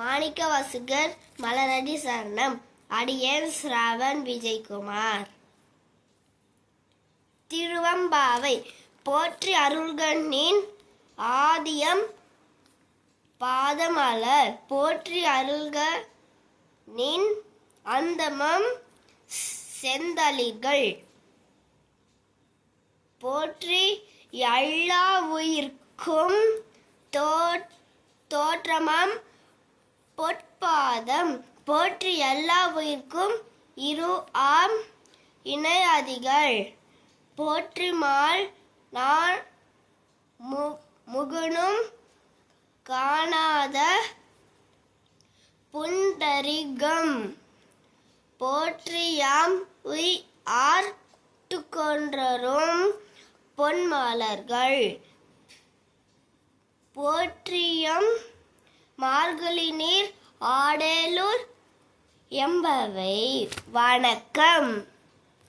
மாணிக்க வாசுகர் மலரடி சரணம். அடியேன் ஸ்ராவன் விஜயகுமார். திருவம்பாவை போற்றி அருள்கண்ணின் ஆதியம் பாதமலர். போற்றி அருள்க நின் அந்தமம் செந்தளிகள். போற்றி எல்லா உயிர்க்கும் தோற்றமம் தோற்றமாம் பொற்பாதம். போற்றி எல்லா உயிர்க்கும் இரு ஆம் இணையாதிகள். போற்றிமால் நான் மு- முகனும் காணாத புண்டரிகம். போற்றியாம் உய் ஆர்த்துக்கொன்றரும் பொன்மலர்கள். போற்றியம் மார்கழி நீர் ஆடேலூர். என்பவை வணக்கம்.